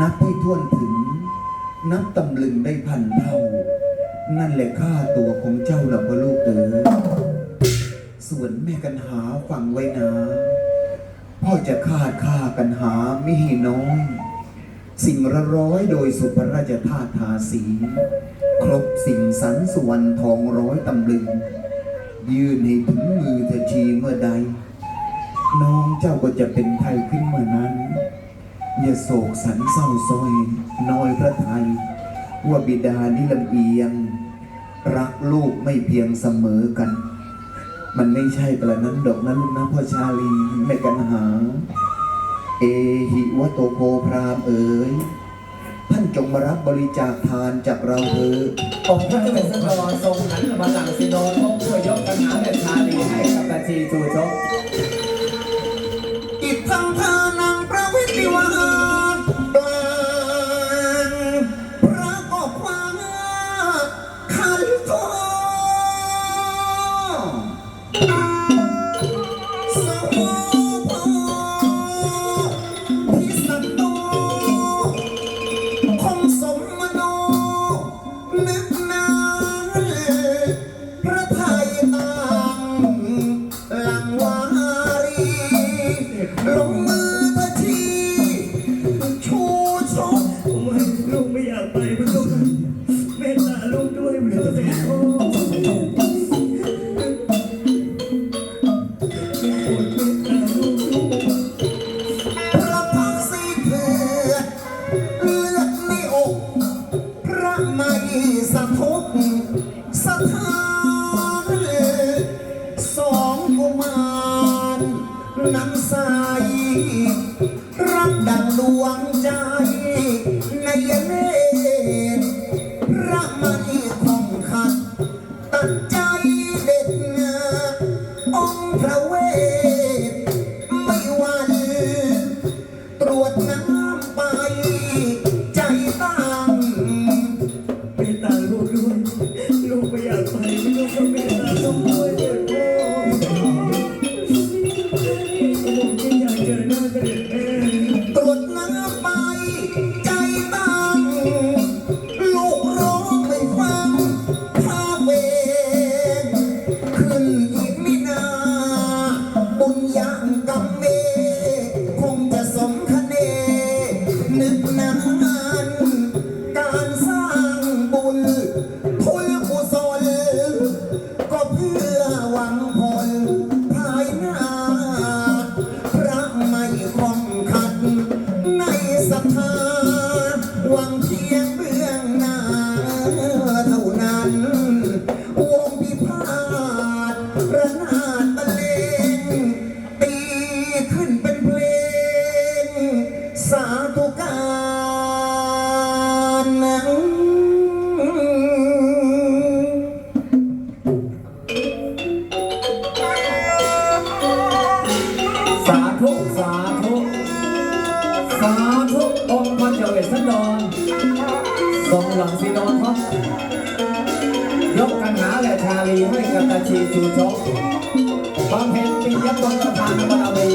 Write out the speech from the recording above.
นับให้ท่วนถึง นับตำลึงได้พันเท่า นั่นแหละค่าตัวของเจ้าละพ่อลูกเอ๋ยส่วนแม่กันหาฟังไว้นะพ่อจะคาดค่ากันหาไม่ให้น้อยสิ่งละร้อยโดยสุภราชธาตุทาสี ครบสิ่งสันส่วนทองร้อยตำลึง ยื่นให้ถึงมือเธอชีเมื่อใด น้องเจ้าก็จะเป็นไทยขึ้นเมื่อนั้น อย่าโศกสันเศร้าซอยน้อยพระไทยว่าบิดานี่ลำเอียง รักลูกไม่เพียงเสมอกัน มันไม่ใช่กระนั้นดอกนะลูกนะพ่อชาลีแม่กันหา เอหิวะโตโพพรามเอ๋ยท่านจงมารับบริจาคทานจากเราเถอะองค์พระเจ้าเป็นสนอทรงหันมาสั่งสิโนทงช่วยยกปัญหาและชาลีให้กับตาชีชูชกอิทังทานัง พระพักตร์สีเถือดเลือดในอกพระไม่สะทกสะท้านสองกุมารน้ำใสรักดังดวงใจในเนตรพระไม่คงขัดตัดใจเด็ดงาองค์พระเว สาธุ สาธุองค์พระเจ้าเป็นสนอทรงหลังสีนอนทงยกกันหาและชาลีให้กับตาชีชูชกบำเพ็ญปิยมงคลทานบารมี